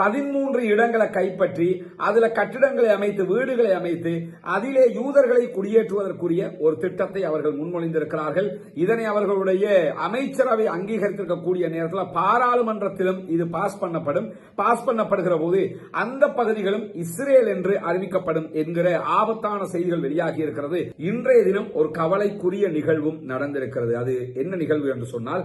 பதிமூன்று இடங்களை கைப்பற்றி அதுல கட்டிடங்களை அமைத்து வீடுகளை அமைத்து அதிலே யூதர்களை குடியேற்றுவதற்குரிய ஒரு திட்டத்தை அவர்கள் முன்மொழிந்திருக்கிறார்கள். இதனை அவர்களுடைய அமைச்சரவை அங்கீகரித்திருக்கக்கூடிய நேரத்தில் பாராளுமன்றத்திலும் இது பாஸ் பண்ணப்படும். பாஸ் பண்ணப்படுகிற போது அந்த பகுதிகளும் இஸ்ரேல் என்று அறிவிக்கப்படும் என்கிற ஆபத்தான செய்திகள் வெளியாகி இருக்கிறது. இன்றைய தினம் ஒரு கவலைக்குரிய நிகழ்வும் நடந்திருக்கிறது. அது என்ன நிகழ்வு என்று சொன்னால்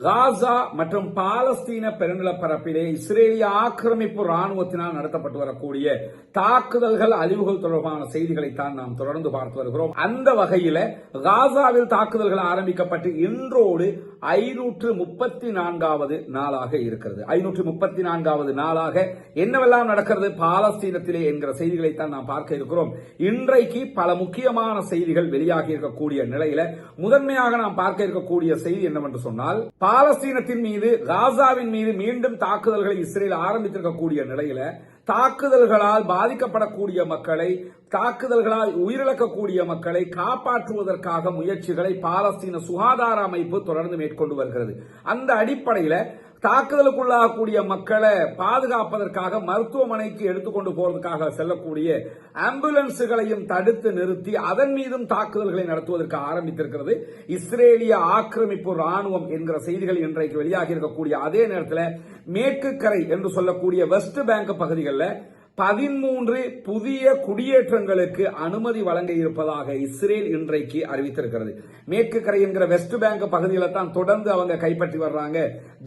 காசா மற்றும் பாலஸ்தீன பெருநிலப்பரப்பிலே இஸ்ரேலிய ஆக்கிரமிப்பு ராணுவத்தினால் நடத்தப்பட்டு வரக்கூடிய தாக்குதல்கள் அழிவுகள் தொடர்பான செய்திகளைத்தான் நாம் தொடர்ந்து பார்த்து வருகிறோம். அந்த வகையில காசாவில் தாக்குதல்கள் ஆரம்பிக்கப்பட்டு இன்றோடு ஐநூற்று முப்பத்தி நான்காவது நாளாக இருக்கிறது. ஐநூற்று முப்பத்தி நான்காவது நாளாக என்னவெல்லாம் நடக்கிறது? பாலஸ்தீனத்திலே என்கிற செய்திகளைத்தான் நாம் பார்க்க இருக்கிறோம். இன்றைக்கு பல முக்கியமான செய்திகள் வெளியாகி இருக்கக்கூடிய நிலையில முதன்மையாக நாம் பார்க்க இருக்கக்கூடிய செய்தி என்னவென்று சொன்னால் பாலஸ்தீனத்தின் மீது காசாவின் மீது மீண்டும் தாக்குதல்களை இஸ்ரேல் ஆரம்பித்திருக்கக்கூடிய நிலையில தாக்குதல்களால் பாதிக்கப்படக்கூடிய மக்களை தாக்குதல்களால் உயிரிழக்கக்கூடிய மக்களை காப்பாற்றுவதற்காக முயற்சிகளை பாலஸ்தீன சுகாதார அமைப்பு தொடர்ந்து மேற்கொண்டு வருகிறது. அந்த அடிப்படையில் தாக்குதலுக்குள்ளாகக்கூடிய மக்களை பாதுகாப்பதற்காக மருத்துவமனைக்கு எடுத்துக்கொண்டு போவதற்காக செல்லக்கூடிய ஆம்புலன்ஸுகளையும் தடுத்து நிறுத்தி அதன் மீதும் தாக்குதல்களை நடத்துவதற்கு ஆரம்பித்திருக்கிறது. இஸ்ரேலிய ஆக்கிரமிப்பு ராணுவம் என்கிற செய்திகள் இன்றைக்கு வெளியாகி இருக்கக்கூடிய அதே நேரத்தில் மேற்கு கரை என்று சொல்லக்கூடிய வெஸ்ட் பேங்க் பகுதிகளில் பதிமூன்று புதிய குடியேற்றங்களுக்கு அனுமதி வழங்க இருப்பதாக இஸ்ரேல் இன்றைக்கு அறிவித்திருக்கிறது. மேற்கு கரை என்கிற வெஸ்ட் பேங்க் பகுதிகளை தான் தொடர்ந்து அவங்க கைப்பற்றி வர்றாங்க.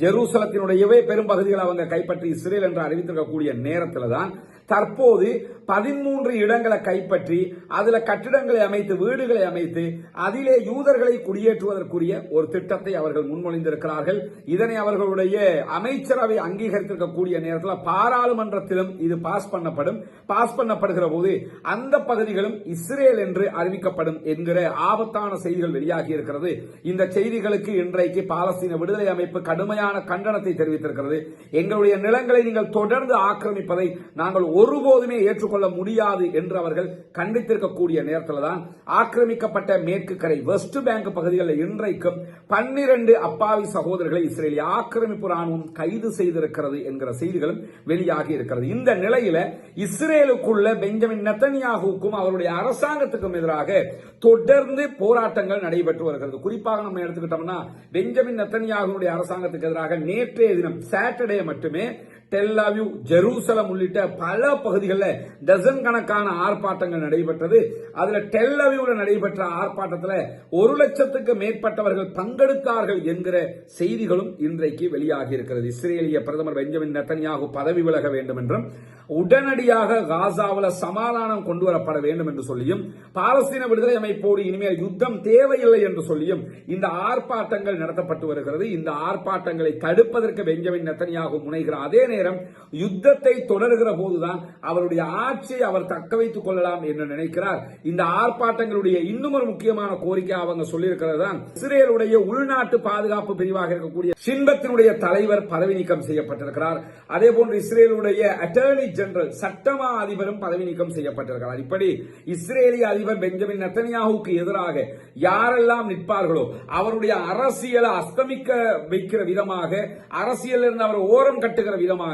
ஜெருசலத்தினுடையவே பெரும் பகுதிகளை அவங்க கைப்பற்றி இஸ்ரேல் என்று அறிவித்திருக்கக்கூடிய நேரத்தில் தான் தற்போது பதிமூன்று இடங்களை கைப்பற்றி அதில் கட்டிடங்களை அமைத்து வீடுகளை அமைத்து அதிலே யூதர்களை குடியேற்றுவதற்குரிய ஒரு திட்டத்தை அவர்கள் முன்மொழிந்திருக்கிறார்கள். இதனை அவர்களுடைய அமைச்சரவை அங்கீகரித்திருக்கக்கூடிய நேரத்தில் பாராளுமன்றத்திலும் இது பாஸ் பண்ணப்படும். பாஸ் பண்ணப்படுகிற போது அந்த பகுதிகளும் இஸ்ரேல் என்று அறிவிக்கப்படும் என்கிற ஆபத்தான செய்திகள் வெளியாகி இருக்கிறது. இந்த செய்திகளுக்கு இன்றைக்கு பாலஸ்தீன விடுதலை அமைப்பு கடுமையான கண்டனத்தை தெரிவித்திருக்கிறது. எங்களுடைய நிலங்களை நீங்கள் தொடர்ந்து ஆக்கிரமிப்பதை நாங்கள் ஒருபோதுமே ஏற்றுக்கொள்ள முடியாது என்று அவர்கள் கண்டித்திருக்கக்கூடிய நேரத்தில் தான் ஆக்கிரமிக்கப்பட்ட மேற்கு கரை வெஸ்ட் பேங்க் பகுதிகளில் இன்றைக்கும் பன்னிரண்டு அப்பாவி சகோதரர்களை இஸ்ரேலிய ஆக்கிரமிப்பு ராணுவம் கைது செய்திருக்கிறது என்கிற செய்திகளும் வெளியாகி இருக்கிறது. இந்த நிலையில இஸ்ரேலுக்குள்ள பெஞ்சமின் நத்தனியாகுக்கும் அவருடைய அரசாங்கத்துக்கும் எதிராக தொடர்ந்து போராட்டங்கள் நடைபெற்று வருகிறது. குறிப்பாக நம்ம எடுத்துக்கிட்டோம்னா பெஞ்சமின் நத்தனியாகுடைய அரசாங்கத்துக்கு எதிராக நேற்றைய தினம் சாட்டர்டே மட்டுமே டெல்லாவியூ ஜெருசலம் உள்ளிட்ட பல பகுதிகளில் டசன் கணக்கான ஆர்ப்பாட்டங்கள் நடைபெற்றது. அதுல டெல்லாவியூவில் நடைபெற்ற ஆர்ப்பாட்டத்தில் ஒரு லட்சத்துக்கு மேற்பட்டவர்கள் பங்கெடுத்தார்கள் என்கிற செய்திகளும் இன்றைக்கு வெளியாகி இருக்கிறது. இஸ்ரேலிய பிரதமர் பெஞ்சமின் நெத்தன்யாகு பதவி விலக வேண்டும் என்றும் உடனடியாக காசாவில் சமாதானம் கொண்டு வரப்பட வேண்டும் என்று சொல்லியும் பாலஸ்தீன விடுதலை அமைப்போடு இனிமேல் யுத்தம் தேவையில்லை என்று சொல்லியும் இந்த ஆர்ப்பாட்டங்கள் நடத்தப்பட்டு வருகிறது. இந்த ஆர்ப்பாட்டங்களை தடுப்பதற்கு பெஞ்சமின் நெத்தனியாக முனைகிற அதே நேரம் நேரம் யுத்தத்தை தொடர்கிற போதுதான் அவருடைய ஆட்சியை அவர் தக்க வைத்துக் கொள்ளலாம் என்று நினைக்கிறார். இந்த ஆர்ப்பாட்டங்களுடைய இன்னும் ஒரு முக்கியமான கோரிக்கை அவங்க சொல்லியிருக்கிறது தான் இஸ்ரேலுடைய உள்நாட்டு பாதுகாப்பு பிரிவாக இருக்கக்கூடிய சின்பத்தினுடைய தலைவர் பதவி நீக்கம் செய்யப்பட்டிருக்கிறார். அதே போன்று இஸ்ரேலுடைய அட்டர்னி ஜெனரல் சட்டமா அதிபரும் பதவி நீக்கம் செய்யப்பட்டிருக்கிறார். இப்படி இஸ்ரேலிய அதிபர் பெஞ்சமின் நெத்தனியாவுக்கு எதிராக யாரெல்லாம் நிற்பார்களோ அவருடைய அரசியலை அஸ்தமிக்க வைக்கிற விதமாக அரசியலிருந்து அவர் ஓரம் கட்டுகிற விதமாக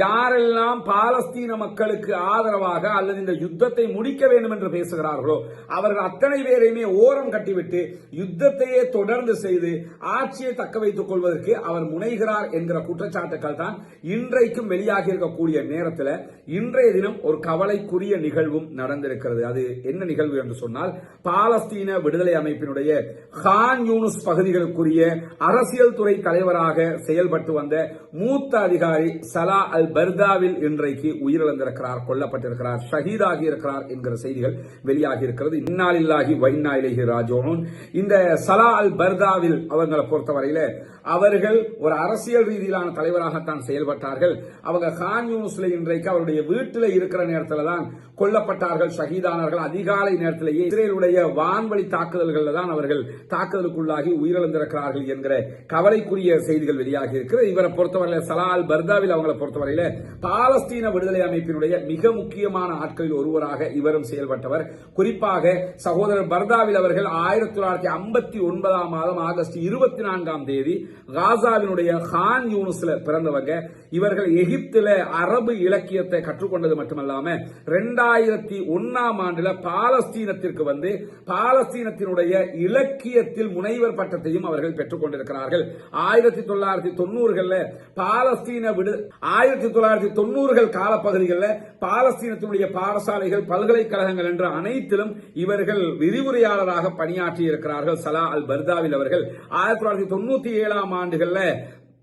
யாரெல்லாம் பாலஸ்தீன மக்களுக்கு ஆதரவாக அல்லது இந்த யுத்தத்தை முடிக்க வேண்டும் என்று பேசுகிறார்களோ அவர்கள் அத்தனை பேரையுமே ஓரம் கட்டிவிட்டு யுத்தத்தையே தொடர்ந்து செய்து ஆட்சியை தக்க வைத்துக் கொள்வதற்கு அவர் முனைகிறார் என்கிற குற்றச்சாட்டுக்கள் தான் இன்றைக்கும் வெளியாகி இருக்கக்கூடிய நேரத்தில் இன்றைய தினம் ஒரு கவலைக்குரிய நிகழ்வும் நடந்திருக்கிறது. அது என்ன நிகழ்வு என்று சொன்னால் பாலஸ்தீன விடுதலை அமைப்பினுடைய ஹான் யூனுஸ் பகுதிகளுக்குரிய அரசியல் துறை தலைவராக செயல்பட்டு வந்த மூத்த அதிகாரி சலா அல் பர்தாவில் இன்றைக்கு உயிரிழந்திருக்கிறார் கொல்லப்பட்டிருக்கிறார் ஷஹீதாகி இருக்கிறார் என்கிற செய்திகள் வெளியாகி இருக்கிறது இந்நாளில்லாகி வைநாயிலேஹி ராஜோனும் இந்த சலா அல் பர்தாவில் அவங்களை பொறுத்தவரையில அவர்கள் ஒரு அரசியல் ரீதியிலான தலைவராகத்தான் செயல்பட்டார்கள். அவங்க கான் யூனிஸ்ல இன்றைக்கு அவருடைய வீட்டில் இருக்கிற நேரத்தில் தான் கொல்லப்பட்டார்கள் ஷஹீதானார்கள் அதிகாலை நேரத்திலேயே இஸ்ரேலுடைய வான்வழி தாக்குதல்களில் தான் அவர்கள் தாக்குதலுக்குள்ளாகி உயிரிழந்திருக்கிறார்கள் என்கிற கவலைக்குரிய செய்திகள் வெளியாகி இருக்கிறது இவரை பொறுத்தவரையில் சலா அல் பர்தாவில் அவங்களை பொறுத்தவரையில பாலஸ்தீன விடுதலை அமைப்பினுடைய மிக முக்கியமான ஆட்களில் ஒருவராக இவரும் செயல்பட்டவர். குறிப்பாக சகோதரர் பர்தாவில் அவர்கள் ஆயிரத்தி தொள்ளாயிரத்தி ஐம்பத்தி ஒன்பதாம் மாதம் ஆகஸ்ட் இருபத்தி நான்காம் தேதி காசாவினுடைய ஹான் யூனிஸ்ல பிறந்தவங்க. இவர்கள் எகிப்துல அரபு இலக்கியத்தை கற்றுக்கொண்டது மட்டுமல்லாம ரெண்டாயிரத்தி ஒன்னாம் ஆண்டுல பாலஸ்தீனத்திற்கு வந்து பாலஸ்தீனத்தினுடைய இலக்கியத்தில் முனைவர் பட்டத்தையும் அவர்கள் பெற்றுக் கொண்டிருக்கிறார்கள் ஆயிரத்தி தொள்ளாயிரத்தி தொண்ணூறுகள்ல பாலஸ்தீன விடு ஆயிரத்தி தொள்ளாயிரத்தி தொண்ணூறுகள் காலப்பகுதிகளில் பாலஸ்தீனத்தினுடைய பாடசாலைகள் பல்கலைக்கழகங்கள் என்ற அனைத்திலும் இவர்கள் விரிவுரையாளராக பணியாற்றி இருக்கிறார்கள் சலா அல் பர்தாவில் அவர்கள். ஆயிரத்தி தொள்ளாயிரத்தி தொண்ணூத்தி ஏழாம் ஆண்டுகள்ல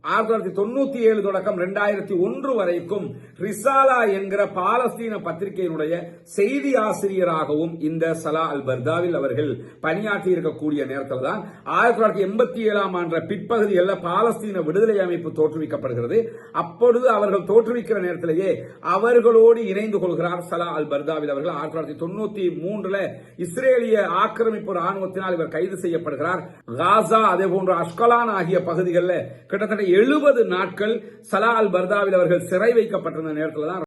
ஆயிரத்தி தொள்ளாயிரத்தி தொண்ணூத்தி ஏழு தொடக்கம் ரெண்டாயிரத்தி ஒன்று வரைக்கும் ரிசாலா என்கிற பாலஸ்தீன பத்திரிகையினுடைய செய்தி ஆசிரியராகவும் இந்த சலா அல் பர்தாவில் அவர்கள் பணியாற்றி இருக்கக்கூடிய நேரத்தில் தான் ஆயிரத்தி தொள்ளாயிரத்தி எண்பத்தி ஏழாம் ஆண்டு பிற்பகுதியில் பாலஸ்தீன விடுதலை அமைப்பு தோற்றுவிக்கப்படுகிறது. அப்பொழுது அவர்கள் தோற்றுவிக்கிற நேரத்திலேயே அவர்களோடு இணைந்து கொள்கிறார் சலா அல் பர்தாவில் அவர்கள். ஆயிரத்தி தொள்ளாயிரத்தி தொண்ணூத்தி மூன்றுல இஸ்ரேலிய ஆக்கிரமிப்பு ராணுவத்தினால் இவர் கைது செய்யப்படுகிறார். காசா அதே போன்ற அஷ்கலான் ஆகிய பகுதிகளில் கிட்டத்தட்ட எழுபது நாட்கள் சலா அல் பர்தாவில் அவர்கள் சிறை வைக்கப்பட்டிருந்த நேரத்தில் தான்